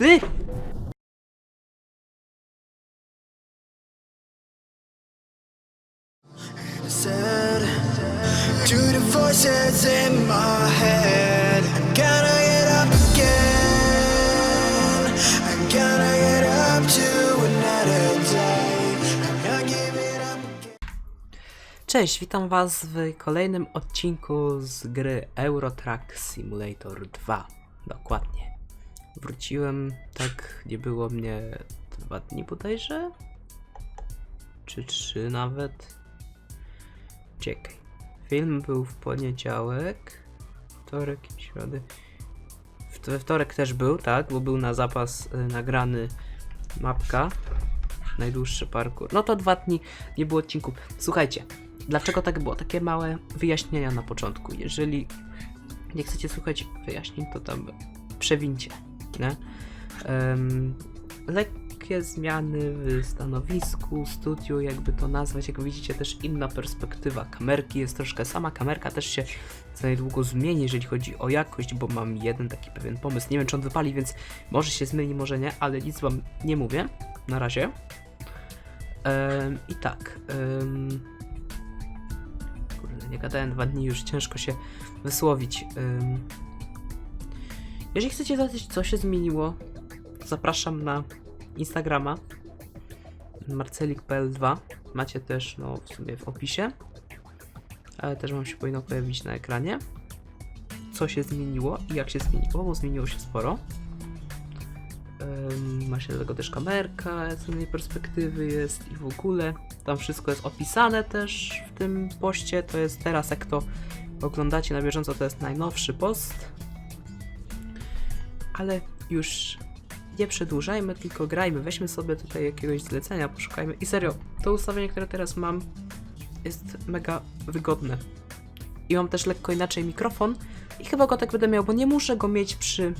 Ty! said to the voices in my head I'm gonna get up again I'm gonna get up to another day I'm not giving up. Cześć, witam was w kolejnym odcinku z gry Euro Truck Simulator 2. Dokładnie. Wróciłem, tak nie było mnie dwa dni bodajże? Czy trzy nawet? Czekaj. Film był w poniedziałek, wtorek i środę. W we wtorek też był, tak, bo był na zapas y, nagrany mapka. Najdłuższy parkour. No to dwa dni nie było odcinku. Słuchajcie, dlaczego tak było? Takie małe wyjaśnienia na początku. Jeżeli nie chcecie słuchać wyjaśnień, to tam przewincie. Em, lekkie zmiany w stanowisku, studiu, jakby to nazwać. Jak widzicie, też inna perspektywa kamerki jest troszkę. Sama kamerka też się za niedługo zmieni, jeżeli chodzi o jakość, bo mam jeden taki pewien pomysł. Nie wiem, czy on wypali, więc może się zmieni, może nie, ale nic wam nie mówię na razie. Em, I tak. em, kurde, nie gadałem dwa dni, już ciężko się wysłowić. Em, jeżeli chcecie zobaczyć, co się zmieniło, zapraszam na Instagrama marcelik.pl2. Macie też no, w sumie w opisie, ale też wam się powinno pojawić na ekranie. Co się zmieniło i jak się zmieniło, bo zmieniło się sporo. Ma się do tego też kamerka z innej perspektywy jest i w ogóle. Tam wszystko jest opisane też w tym poście. To jest teraz, jak to oglądacie na bieżąco, to jest najnowszy post. Ale już nie przedłużajmy, tylko grajmy. Weźmy sobie tutaj jakiegoś zlecenia, poszukajmy. I serio, to ustawienie, które teraz mam, jest mega wygodne. I mam też lekko inaczej mikrofon. I chyba go tak będę miał, bo nie muszę go mieć przy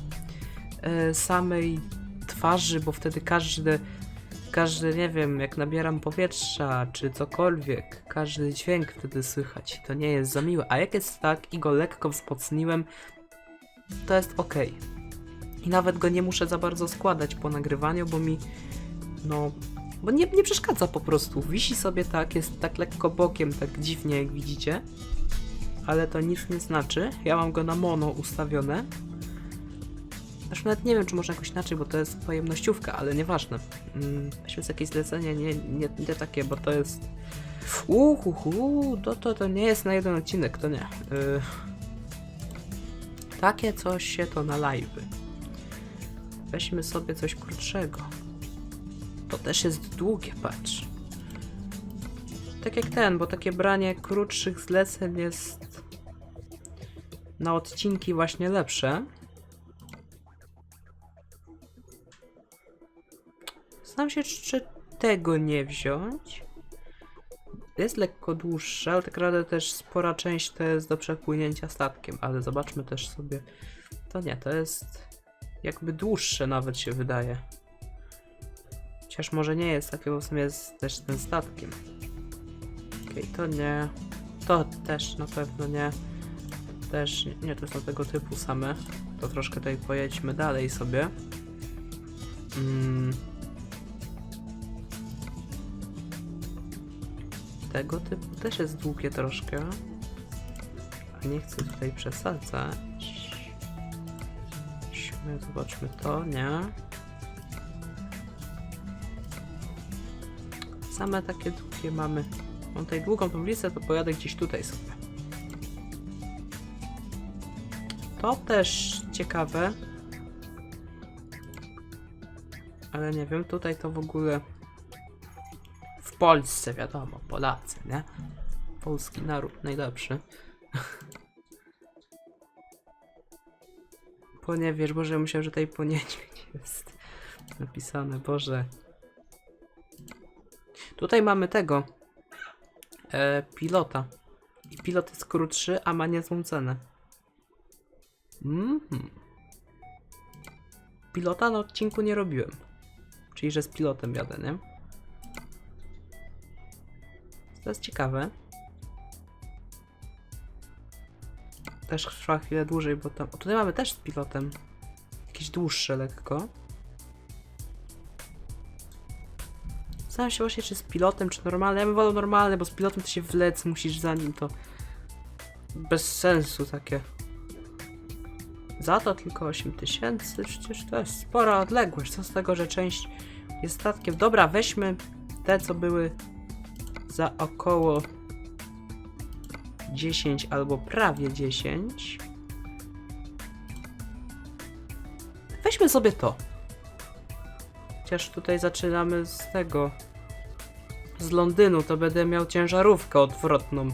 e, samej twarzy, bo wtedy każdy, każdy, nie wiem, jak nabieram powietrza, czy cokolwiek, każdy dźwięk wtedy słychać. To nie jest za miłe. A jak jest tak i go lekko wzmocniłem, to jest ok. I nawet go nie muszę za bardzo składać po nagrywaniu, bo mi, no, bo nie, nie przeszkadza po prostu. Wisi sobie tak, jest tak lekko bokiem, tak dziwnie, jak widzicie. Ale to nic nie znaczy. Ja mam go na mono ustawione. Zresztą nawet nie wiem, czy można jakoś inaczej, bo to jest pojemnościówka, ale nieważne. Mm, Weźmy jakieś zlecenie, nie, nie, nie takie, bo to jest... Uhuhu, to, to, to nie jest na jeden odcinek, to nie. Yy... Takie coś się to na live. Weźmy sobie coś krótszego. To też jest długie, patrz. Tak jak ten, bo takie branie krótszych zleceń jest na odcinki właśnie lepsze. Znam się, czy tego nie wziąć. Jest lekko dłuższe, ale tak naprawdę też spora część to jest do przepłynięcia statkiem, ale zobaczmy też sobie. To nie, to jest jakby dłuższe nawet się wydaje. Chociaż może nie jest takie, bo w sumie jest też tym statkiem. Okej, to nie. To też na pewno nie. Też nie, nie, to są tego typu same. To troszkę tutaj pojedźmy dalej sobie. Mm. Tego typu też jest długie troszkę. A nie chcę tutaj przesadzać. Musimy, zobaczmy to, nie? Same takie długie mamy. Mam tutaj długą tą listę, to pojadę gdzieś tutaj sobie. To też ciekawe. Ale nie wiem, tutaj to w ogóle w Polsce, wiadomo, Polacy, nie? Polski naród najlepszy. Poniewierz, Boże, myślałem, że tutaj poniedźwiedź jest napisane, Boże. Tutaj mamy tego e, pilota. I pilot jest krótszy, a ma niezłą cenę. Mhm. Pilota na odcinku nie robiłem. Czyli, że z pilotem jadę, nie? To jest ciekawe. też trwa chwilę dłużej, bo tam... O, tutaj mamy też z pilotem. Jakieś dłuższe lekko. Zastanawiam się właśnie, czy z pilotem, czy normalny. Ja bym wolał normalny, bo z pilotem to się wlec, musisz za nim, to... Bez sensu takie. Za to tylko 8000, przecież to jest spora odległość. Co z tego, że część jest statkiem? Dobra, weźmy te, co były za około 10 albo prawie 10. Weźmy sobie to. Chociaż tutaj zaczynamy z tego. Z Londynu, to będę miał ciężarówkę odwrotną.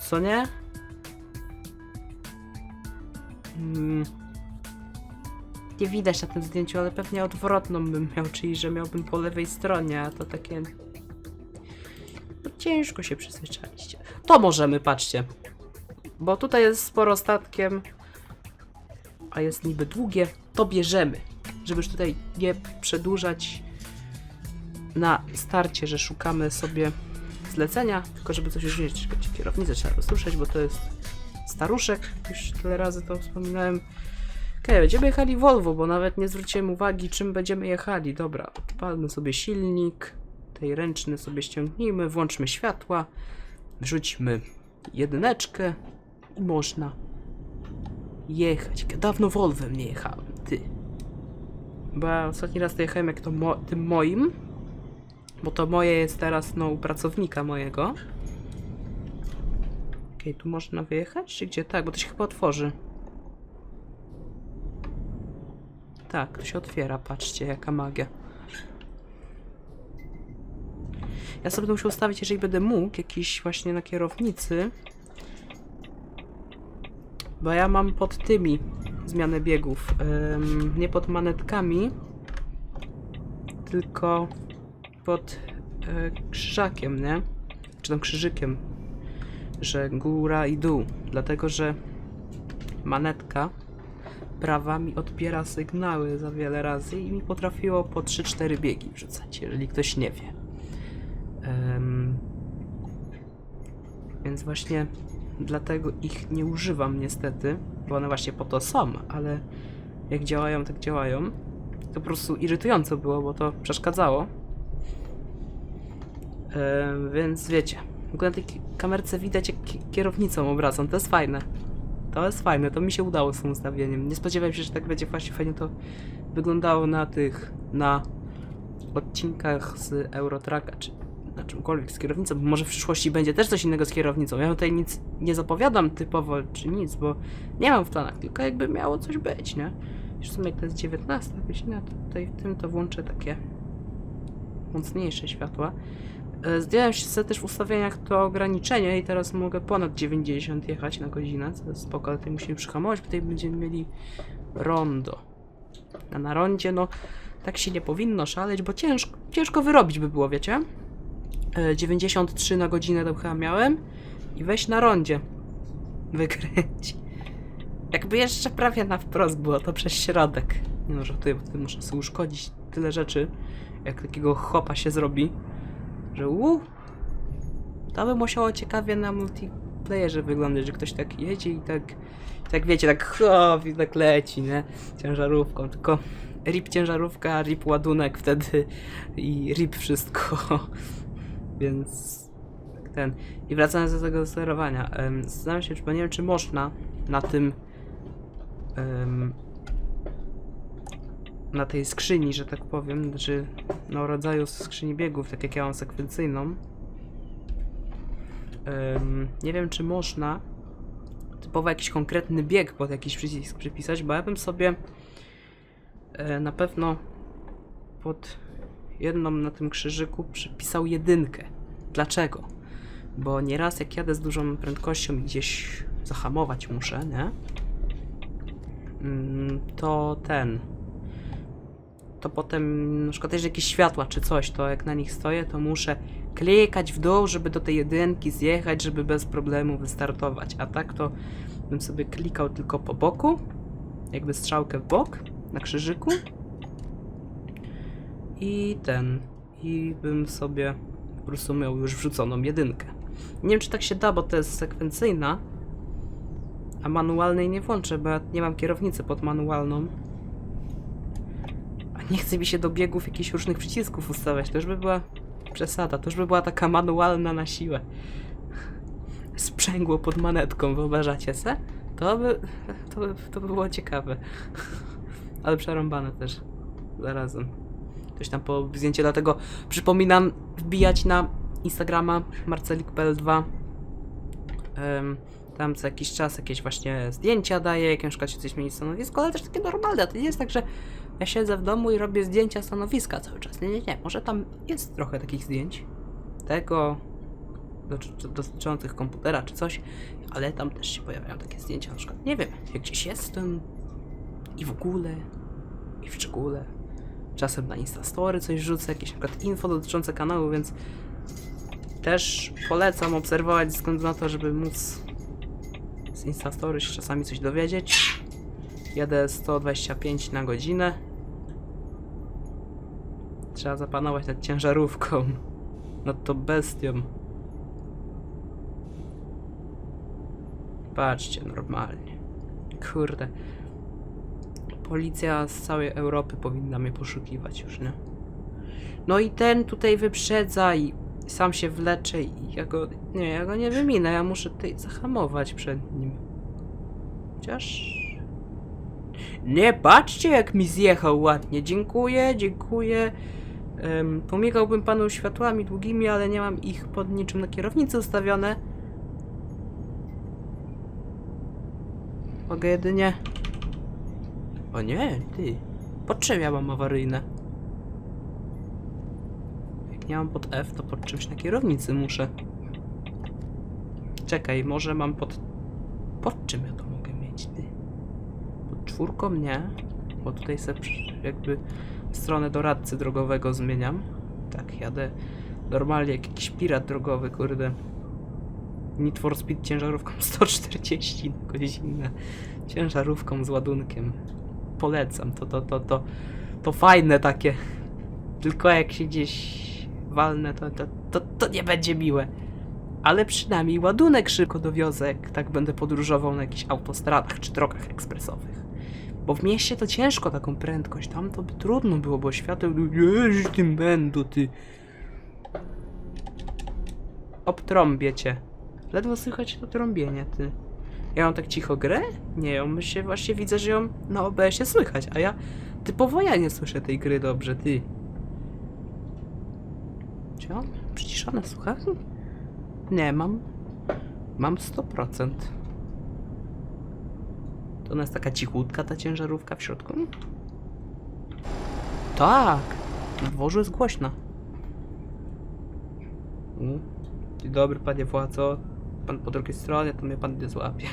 Co nie? Hmm. Nie widać na tym zdjęciu, ale pewnie odwrotną bym miał, czyli że miałbym po lewej stronie, a to takie. Ciężko się przyzwyczaić. To możemy, patrzcie. Bo tutaj jest sporo statkiem, a jest niby długie, to bierzemy. Żeby tutaj nie przedłużać na starcie, że szukamy sobie zlecenia, tylko żeby coś już. Czekajcie, Kierownicę trzeba rozruszać, bo to jest staruszek, już tyle razy to wspominałem. Okej, będziemy jechali Volvo, bo nawet nie zwróciłem uwagi, czym będziemy jechali. Dobra, odpalmy sobie silnik, tej ręczny sobie ściągnijmy, włączmy światła, wrzućmy jedyneczkę i można jechać. Dawno Volvem nie jechałem, ty. Bo ostatni raz to jechałem jak to mo tym moim, bo to moje jest teraz, no, u pracownika mojego. Okej, tu można wyjechać, czy gdzie? Tak, bo to się chyba otworzy. Tak, to się otwiera, patrzcie, jaka magia. Ja sobie to muszę ustawić, jeżeli będę mógł, jakiś właśnie na kierownicy. Bo ja mam pod tymi zmianę biegów. Ym, nie pod manetkami, tylko pod e, krzyżakiem, nie? Czy tam krzyżykiem. Że góra i dół. Dlatego, że manetka prawa mi odbiera sygnały za wiele razy i mi potrafiło po 3-4 biegi wrzucać, jeżeli ktoś nie wie. Em, więc właśnie dlatego ich nie używam niestety, bo one właśnie po to są, ale jak działają, tak działają. To po prostu irytujące było, bo to przeszkadzało. Em, więc wiecie, w ogóle na tej kamerce widać jak ki- kierownicą obracam, to jest fajne. To jest fajne, to mi się udało z tym ustawieniem. Nie spodziewałem się, że tak będzie właśnie fajnie to wyglądało na tych, na odcinkach z Eurotracka, czy na czymkolwiek z kierownicą, bo może w przyszłości będzie też coś innego z kierownicą. Ja tutaj nic nie zapowiadam typowo, czy nic, bo nie mam w planach, tylko jakby miało coś być, nie? Już w sumie to jest 19 godzina, to tutaj w tym to włączę takie mocniejsze światła. E, Zdjąłem się też w ustawieniach to ograniczenie i teraz mogę ponad 90 jechać na godzinę, co jest spoko, ale tutaj musimy przyhamować, bo tutaj będziemy mieli rondo. A na rondzie, no, tak się nie powinno szaleć, bo ciężko, ciężko wyrobić by było, wiecie? E, 93 na godzinę to chyba miałem i weź na rondzie wykręć. Jakby jeszcze prawie na wprost było, to przez środek. Nie no, żartuję, bo wtedy muszę sobie uszkodzić tyle rzeczy, jak takiego chopa się zrobi, że uuu, to by musiało ciekawie na multiplayerze wyglądać, że ktoś tak jedzie i tak, tak wiecie, tak hop i tak leci, nie? Ciężarówką, tylko rip ciężarówka, rip ładunek wtedy i rip wszystko. Więc ten. I wracając do tego sterowania, um, zastanawiam się, czy nie wiem, czy można na tym em, na tej skrzyni, że tak powiem, znaczy no rodzaju skrzyni biegów, tak jak ja mam sekwencyjną. Em, nie wiem, czy można typowo jakiś konkretny bieg pod jakiś przycisk przypisać, bo ja bym sobie e, na pewno pod jedną na tym krzyżyku przypisał jedynkę. Dlaczego? Bo nieraz jak jadę z dużą prędkością i gdzieś zahamować muszę, nie? Mm, To ten. To potem, na przykład, jeżeli jakieś światła czy coś, to jak na nich stoję, to muszę klikać w dół, żeby do tej jedynki zjechać, żeby bez problemu wystartować. A tak to bym sobie klikał tylko po boku, jakby strzałkę w bok, na krzyżyku. I ten. I bym sobie po prostu miał już wrzuconą jedynkę. Nie wiem, czy tak się da, bo to jest sekwencyjna. A manualnej nie włączę, bo ja nie mam kierownicy pod manualną. A Nie chce mi się do biegów jakichś różnych przycisków ustawiać. To już by była przesada. To już by była taka manualna na siłę. Sprzęgło pod manetką, wyobrażacie se? To by, to by, to by było ciekawe. Ale przerąbane też. Zarazem. Coś tam po zdjęcie, dlatego przypominam wbijać na Instagrama marcelikpl2 Em, tam co jakiś czas jakieś właśnie zdjęcia daję, jak na przykład się coś zmieni stanowisko, ale też takie normalne. To nie jest tak, że ja siedzę w domu i robię zdjęcia stanowiska cały czas. Nie, nie, nie. Może tam jest trochę takich zdjęć. Tego doty- dotyczących komputera czy coś, ale tam też się pojawiają takie zdjęcia, na przykład, nie wiem, jak gdzieś jestem i w ogóle, i w szczególe. Czasem na Instastory coś rzucę, jakieś na przykład info dotyczące kanału, więc też polecam obserwować ze względu na to, żeby móc z Instastory się czasami coś dowiedzieć. Jadę 125 na godzinę. Trzeba zapanować nad ciężarówką. Nad tą bestią. Patrzcie, normalnie. Kurde. Policja z całej Europy powinna mnie poszukiwać już, nie? No i ten tutaj wyprzedza i sam się wlecze i ja go... Nie, ja go nie wyminę, ja muszę tutaj zahamować przed nim. Chociaż... Nie, patrzcie jak mi zjechał ładnie. Dziękuję, dziękuję. Um, pomigałbym panu światłami długimi, ale nie mam ich pod niczym na kierownicy ustawione. Mogę jedynie... O nie, ty. Pod czym ja mam awaryjne? Jak nie mam pod F, to pod czymś na kierownicy muszę. Czekaj, może mam pod... Pod czym ja to mogę mieć, ty? Pod czwórką nie, bo tutaj sobie jakby stronę doradcy drogowego zmieniam. Tak, jadę normalnie jak jakiś pirat drogowy, kurde. Need for Speed ciężarówką 140 na godzinę. Ciężarówką z ładunkiem. Polecam, to, to, to, to, to fajne takie. Tylko jak się gdzieś walnę, to, to, to, to nie będzie miłe. Ale przynajmniej ładunek szybko dowiozę, jak tak będę podróżował na jakichś autostradach czy drogach ekspresowych. Bo w mieście to ciężko taką prędkość, tam to by trudno było, bo świateł... Jeźdź tym będą, ty... Obtrąbię cię. Ledwo słychać to trąbienie, ty. Ja mam tak cicho grę? Nie, ją się właśnie widzę, że ją na OBS-ie słychać, a ja typowo ja nie słyszę tej gry dobrze, ty. Czy mam przyciszone słuchawki? Nie, mam. Mam 100%. To ona jest taka cichutka, ta ciężarówka w środku? Tak! Na dworzu jest głośna. Mm. Dzień dobry, panie władzo. Pan po drugiej stronie, to mnie pan nie złapie.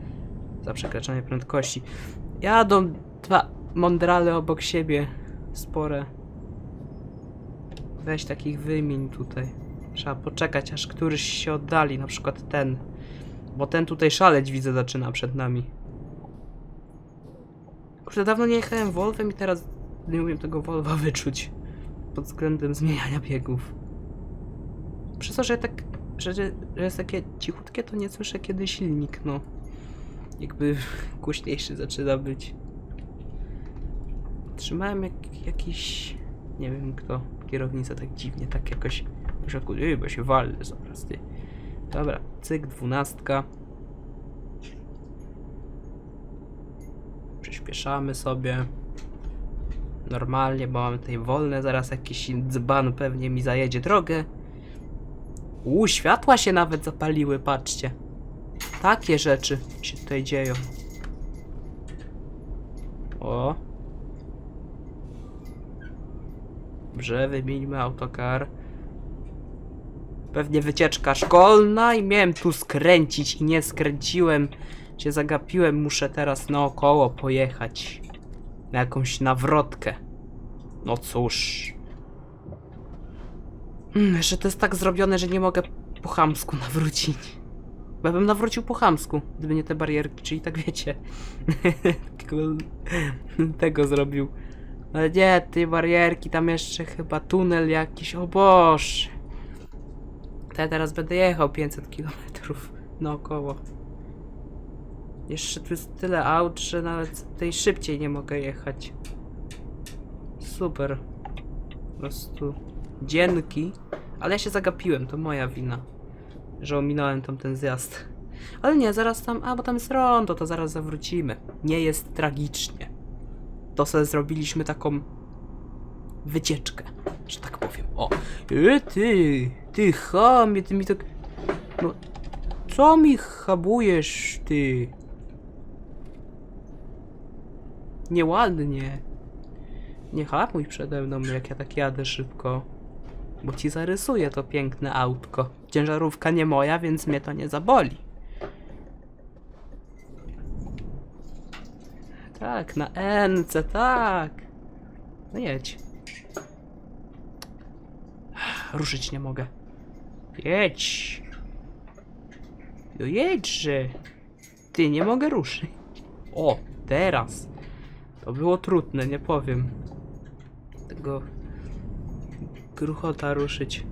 Za przekraczanie prędkości. Jadą dwa mądrale obok siebie. Spore. Weź takich wymień tutaj. Trzeba poczekać, aż któryś się oddali, na przykład ten. Bo ten tutaj szaleć widzę zaczyna przed nami. Kurde, dawno nie jechałem Volvem i teraz nie umiem tego Volva wyczuć. Pod względem zmieniania biegów. Przez to, że tak, że, że jest takie cichutkie, to nie słyszę kiedy silnik, no. Jakby głośniejszy zaczyna być. Trzymałem jak, jakiś, nie wiem kto, kierownicę tak dziwnie, tak jakoś w środku, yy, bo się walę zaraz, ty. Dobra, cyk, dwunastka. Przyspieszamy sobie. Normalnie, bo mamy tutaj wolne, zaraz jakiś dzban pewnie mi zajedzie drogę. U, światła się nawet zapaliły, patrzcie. Takie rzeczy się tutaj dzieją. O. Dobrze, wymieńmy autokar. Pewnie wycieczka szkolna i miałem tu skręcić i nie skręciłem. Się zagapiłem, muszę teraz naokoło pojechać. Na jakąś nawrotkę. No cóż. Hmm, jeszcze to jest tak zrobione, że nie mogę po chamsku nawrócić. Bo ja bym nawrócił po chamsku, gdyby nie te barierki, czyli tak wiecie. Tego zrobił. Ale nie, tej barierki, tam jeszcze chyba tunel jakiś, o Boże. To ja teraz będę jechał 500 km naokoło. Jeszcze tu jest tyle aut, że nawet tej szybciej nie mogę jechać. super. Po prostu dzięki. Ale ja się zagapiłem, to moja wina. Że ominąłem tam ten zjazd. Ale nie, zaraz tam, a bo tam jest rondo, to zaraz zawrócimy. Nie jest tragicznie. To sobie zrobiliśmy taką wycieczkę, że tak powiem. O, e, ty, ty chamie, ty mi tak... No, co mi chabujesz, ty? Nieładnie. Nie hamuj przede mną, jak ja tak jadę szybko. Bo ci zarysuję to piękne autko. Ciężarówka nie moja, więc mnie to nie zaboli. Tak, na NC, tak. No jedź. Ruszyć nie mogę. Jedź. No jedźże. Ty, nie mogę ruszyć. O, teraz. To było trudne, nie powiem. Tego gruchota ruszyć.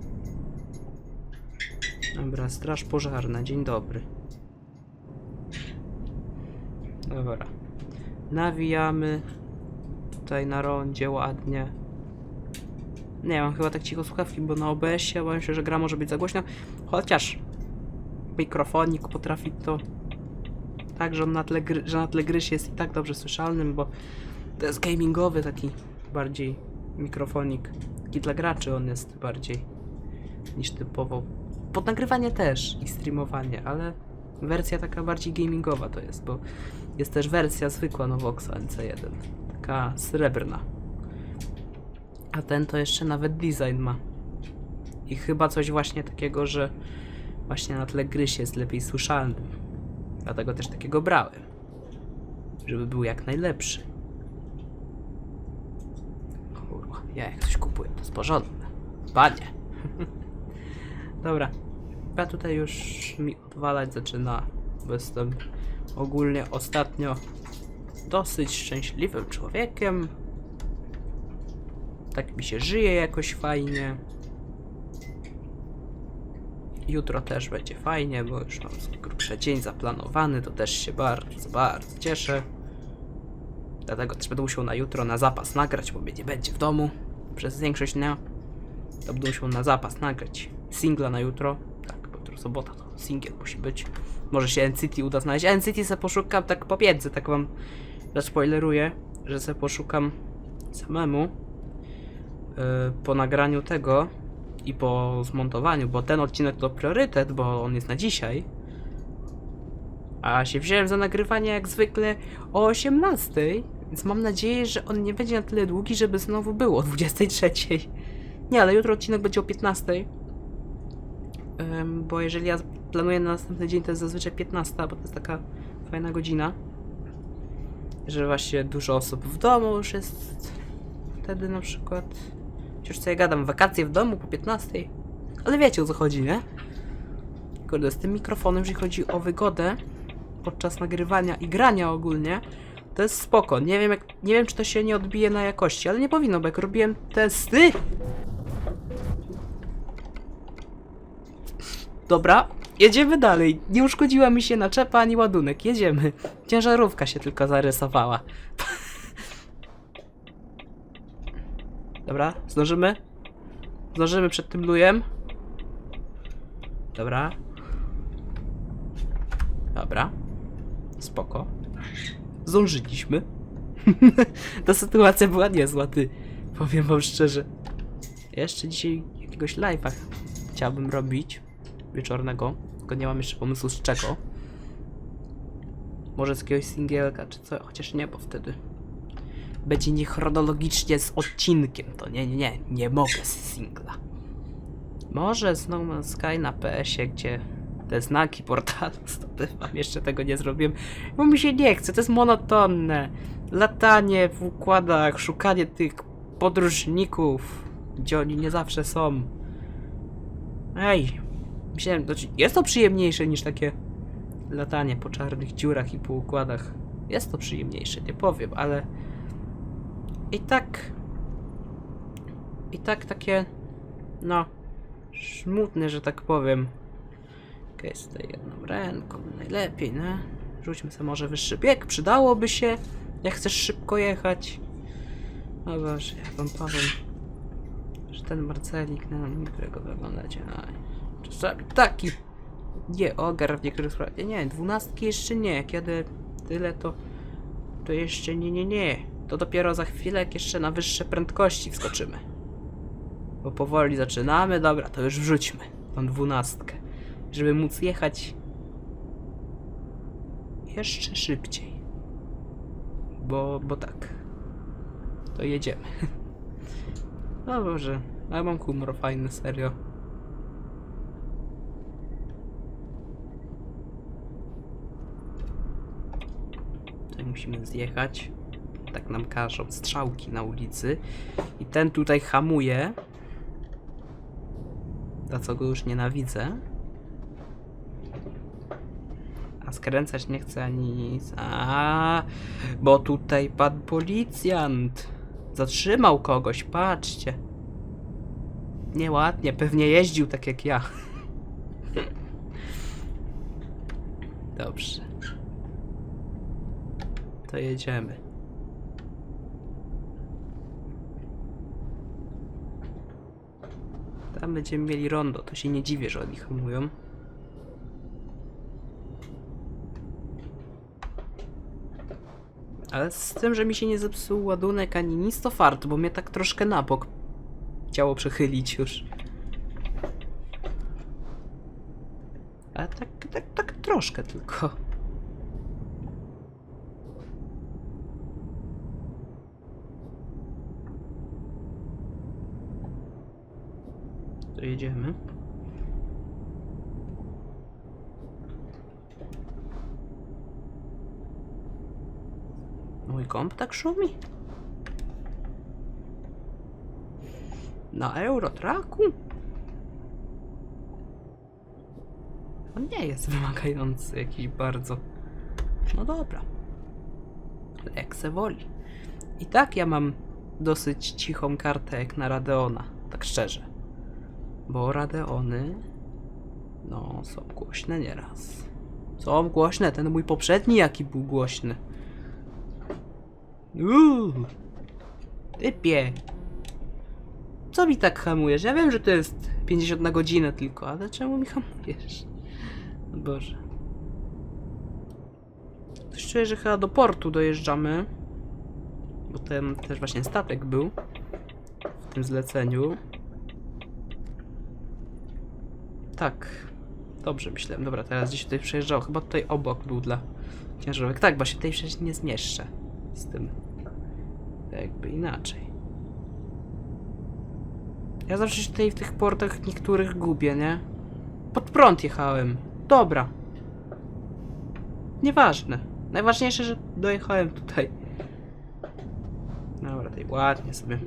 Dobra, straż pożarna, dzień dobry. Dobra. Nawijamy. Tutaj na rondzie ładnie. Nie mam chyba tak cicho słuchawki, bo na OBS-ie obawiam się, że gra może być za głośna. Chociaż mikrofonik potrafi to tak, że on na tle, gry, że na tle jest i tak dobrze słyszalnym, bo to jest gamingowy taki bardziej mikrofonik. Taki dla graczy on jest bardziej niż typowo. Pod nagrywanie też i streamowanie, ale wersja taka bardziej gamingowa to jest, bo jest też wersja zwykła Novoxa NC1. Taka srebrna. A ten to jeszcze nawet design ma. I chyba coś właśnie takiego, że właśnie na tle gry jest lepiej słyszalnym. Dlatego też takiego brałem. Żeby był jak najlepszy. Ja jak coś kupuję, to jest porządne. Panie. Dobra. Ja tutaj już mi odwalać zaczyna, bo jestem ogólnie ostatnio dosyć szczęśliwym człowiekiem. Tak mi się żyje jakoś fajnie. Jutro też będzie fajnie, bo już mam grubszy dzień zaplanowany, to też się bardzo, bardzo cieszę. Dlatego też będę musiał na jutro na zapas nagrać, bo mnie nie będzie w domu przez większość dnia. To będę musiał na zapas nagrać singla na jutro. Tak, bo jutro sobota to singiel musi być. Może się NCT uda znaleźć. NCT se poszukam tak pomiędzy, tak wam zaspoileruję, że se poszukam samemu yy, po nagraniu tego i po zmontowaniu, bo ten odcinek to priorytet, bo on jest na dzisiaj. A się wziąłem za nagrywanie jak zwykle o 18, więc mam nadzieję, że on nie będzie na tyle długi, żeby znowu było o 23. Nie, ale jutro odcinek będzie o 15. Ym, bo jeżeli ja planuję na następny dzień, to jest zazwyczaj 15, bo to jest taka fajna godzina. Że właśnie dużo osób w domu już jest wtedy na przykład. Chociaż co ja gadam, wakacje w domu po 15. Ale wiecie o co chodzi, nie? Kurde, z tym mikrofonem, jeżeli chodzi o wygodę podczas nagrywania i grania ogólnie, to jest spoko. Nie wiem, jak, nie wiem, czy to się nie odbije na jakości, ale nie powinno, bo jak robiłem testy. Dobra, jedziemy dalej. Nie uszkodziła mi się naczepa ani ładunek. Jedziemy. Ciężarówka się tylko zarysowała. Dobra, zdążymy? Zdążymy przed tym lujem? Dobra. Dobra. Spoko. Zdążyliśmy. Ta sytuacja była niezła, ty. Powiem wam szczerze. Jeszcze dzisiaj jakiegoś live'a chciałbym robić. Wieczornego. Tylko nie mam jeszcze pomysłu z czego. Może z jakiegoś singielka czy co, chociaż nie, bo wtedy będzie niechronologicznie z odcinkiem. To nie, nie, nie, nie mogę z singla. Może z No Man's Sky na PS-ie, gdzie te znaki portalu zdobywam, jeszcze tego nie zrobiłem, bo mi się nie chce, to jest monotonne. Latanie w układach, szukanie tych podróżników, gdzie oni nie zawsze są. Ej, myślałem, znaczy jest to przyjemniejsze niż takie latanie po czarnych dziurach i po układach. Jest to przyjemniejsze, nie powiem, ale i tak i tak takie no smutne, że tak powiem. Okej, z tej jedną ręką najlepiej, no. Rzućmy sobie może wyższy bieg, przydałoby się, jak chcesz szybko jechać. No Boże, ja wam powiem, że ten Marcelik, no, którego wyglądacie, no, czasami taki nie ogar w niektórych sprawach. Nie, nie, dwunastki jeszcze nie. Jadę tyle, to to jeszcze nie, nie, nie. To dopiero za chwilę, jak jeszcze na wyższe prędkości wskoczymy. Bo powoli zaczynamy. Dobra, to już wrzućmy tą dwunastkę, żeby móc jechać jeszcze szybciej. Bo, bo tak. To jedziemy. No Boże, ja mam humor fajny, serio. Tutaj musimy zjechać. Tak nam każą strzałki na ulicy. I ten tutaj hamuje. Za co go już nienawidzę. A skręcać nie chce ani nic. A, bo tutaj pan policjant. Zatrzymał kogoś, patrzcie. Nieładnie, pewnie jeździł tak jak ja. Dobrze. To jedziemy. Tam będziemy mieli rondo, to się nie dziwię, że oni hamują. Ale z tym, że mi się nie zepsuł ładunek ani nic, to fart, bo mnie tak troszkę na bok chciało przechylić już. Ale tak, tak, tak troszkę tylko. To jedziemy. Komp tak szumi? Na Eurotraku? On nie jest wymagający jakiś bardzo. No dobra. Jak se woli. I tak ja mam dosyć cichą kartę jak na Radeona, tak szczerze. Bo Radeony, no, są głośne nieraz. Są głośne, ten mój poprzedni jaki był głośny. Uuu, typie. Co mi tak hamujesz? Ja wiem, że to jest 50 na godzinę tylko, ale czemu mi hamujesz? Boże. Coś czuję, że chyba do portu dojeżdżamy. Bo ten też właśnie statek był w tym zleceniu. Tak. Dobrze myślałem. Dobra, teraz gdzieś tutaj przejeżdżał. Chyba tutaj obok był dla ciężarówek. Tak, się tutaj przecież nie zmieszczę z tym. Jakby inaczej. Ja zawsze się tutaj w tych portach niektórych gubię, nie? Pod prąd jechałem. Dobra. Nieważne. Najważniejsze, że dojechałem tutaj. Dobra, tutaj ładnie sobie.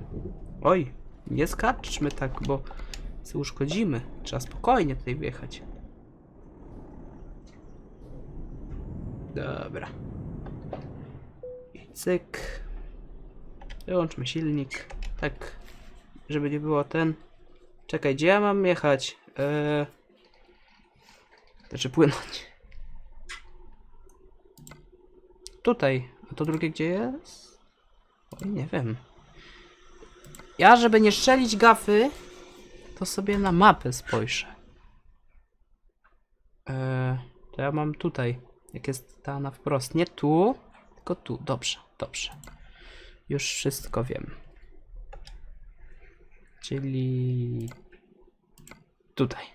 Oj, nie skaczmy tak, bo się uszkodzimy. Trzeba spokojnie tutaj wjechać. Dobra. I cyk. Wyłączmy silnik. Tak, żeby nie było ten. Czekaj, gdzie ja mam jechać? Eee... Znaczy płynąć. Tutaj. A to drugie gdzie jest? Oj, nie wiem. Ja, żeby nie strzelić gafy, to sobie na mapę spojrzę. Eee, to ja mam tutaj. Jak jest ta na wprost. Nie tu, tylko tu. Dobrze, dobrze. Już wszystko wiem. Czyli tutaj.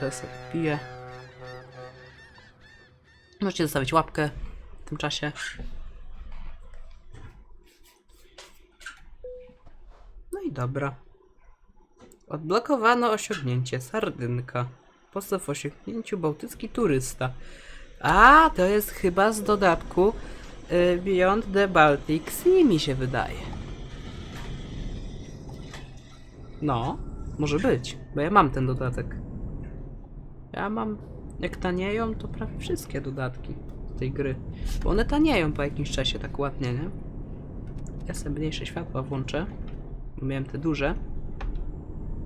Teraz sobie piję. Możecie zostawić łapkę w tym czasie. No i dobra. Odblokowano osiągnięcie Sardynka. Postaw w osiągnięciu Bałtycki Turysta. A, to jest chyba z dodatku Beyond the Baltic Sea mi się wydaje. No, może być, bo ja mam ten dodatek. Ja mam, jak tanieją, to prawie wszystkie dodatki tej gry. Bo one tanieją po jakimś czasie tak ładnie, nie? Ja sobie mniejsze światła włączę, miałem te duże.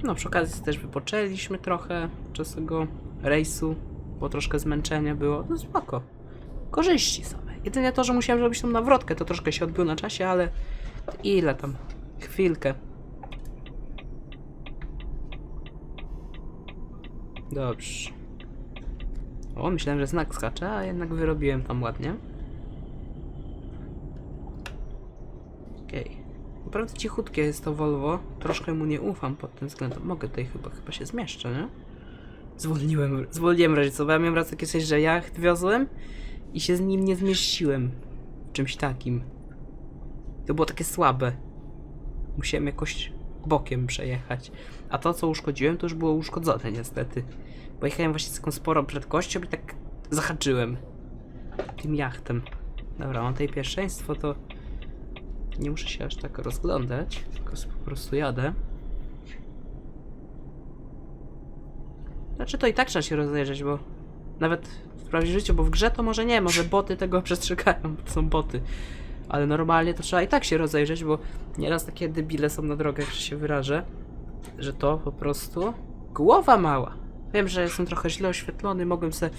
No, przy okazji też wypoczęliśmy trochę podczas tego rejsu, bo troszkę zmęczenia było. No spoko. Korzyści same. Jedynie to, że musiałem zrobić tą nawrotkę, to troszkę się odbiło na czasie, ale ile tam? Chwilkę. Dobrze. O, myślałem, że znak skacze, a jednak wyrobiłem tam ładnie. Okej. Naprawdę cichutkie jest to Volvo. Troszkę mu nie ufam pod tym względem. Mogę tutaj chyba, chyba się zmieszczę, nie? Zwolniłem, zwolniłem razie co, bo ja miałem raz takie coś, że jacht wiozłem i się z nim nie zmieściłem. W czymś takim. To było takie słabe. Musiałem jakoś bokiem przejechać. A to, co uszkodziłem, to już było uszkodzone niestety. Bo jechałem właśnie z taką sporą prędkością i tak zahaczyłem tym jachtem. Dobra, mam tutaj pierwszeństwo, to nie muszę się aż tak rozglądać, tylko po prostu jadę. Znaczy to i tak trzeba się rozejrzeć, bo nawet w prawdziwym życiu, bo w grze to może nie, może boty tego przestrzegają, to są boty. Ale normalnie to trzeba i tak się rozejrzeć, bo nieraz takie debile są na drogach, że się wyrażę, że to po prostu głowa mała. Wiem, że jestem trochę źle oświetlony, mogłem sobie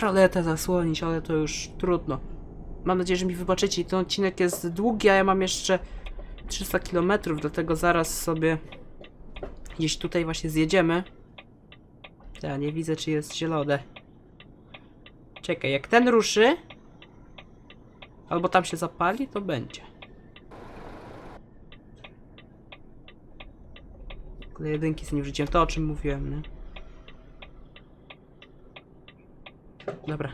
roletę zasłonić, ale to już trudno. Mam nadzieję, że mi wybaczycie. Ten odcinek jest długi, a ja mam jeszcze 300 km, dlatego zaraz sobie gdzieś tutaj właśnie zjedziemy. Ja nie widzę, czy jest zielone. Czekaj, jak ten ruszy, albo tam się zapali, to będzie. Ale jedynki z nie wrzuciłem, to o czym mówiłem, nie? Dobra.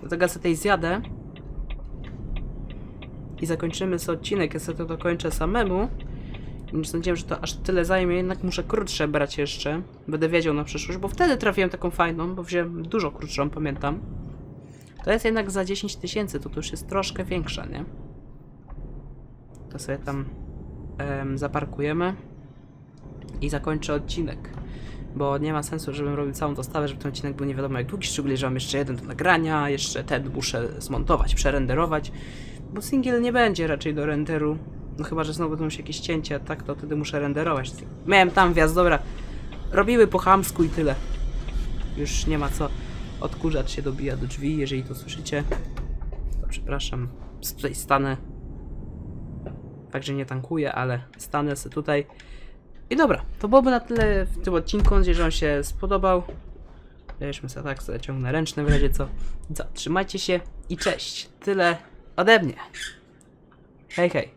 Dlatego tej zjadę. I zakończymy sobie odcinek. Ja sobie to dokończę samemu. Nie sądziłem, że to aż tyle zajmie, jednak muszę krótsze brać jeszcze. Będę wiedział na przyszłość, bo wtedy trafiłem taką fajną, bo wziąłem dużo krótszą, pamiętam. To jest jednak za 10 tysięcy, to, to już jest troszkę większa, nie? To sobie tam em, zaparkujemy i zakończę odcinek. Bo nie ma sensu, żebym robił całą dostawę, żeby ten odcinek był nie wiadomo jak długi, szczególnie, że mam jeszcze jeden do nagrania, jeszcze ten muszę zmontować, przerenderować, bo singiel nie będzie raczej do renderu. No chyba, że znowu będą się jakieś cięcia, tak to wtedy muszę renderować. Miałem tam wjazd, dobra. Robiły po chamsku i tyle. Już nie ma co. Odkurzacz się dobija do drzwi, jeżeli to słyszycie. To przepraszam. Tutaj stanę. Także nie tankuję, ale stanę sobie tutaj. I dobra, to byłoby na tyle w tym odcinku. Mam nadzieję, że się spodobał. Weźmy sobie tak, sobie ciągnę ręczny w razie co. Co, trzymajcie się i cześć. Tyle ode mnie. Hej, hej.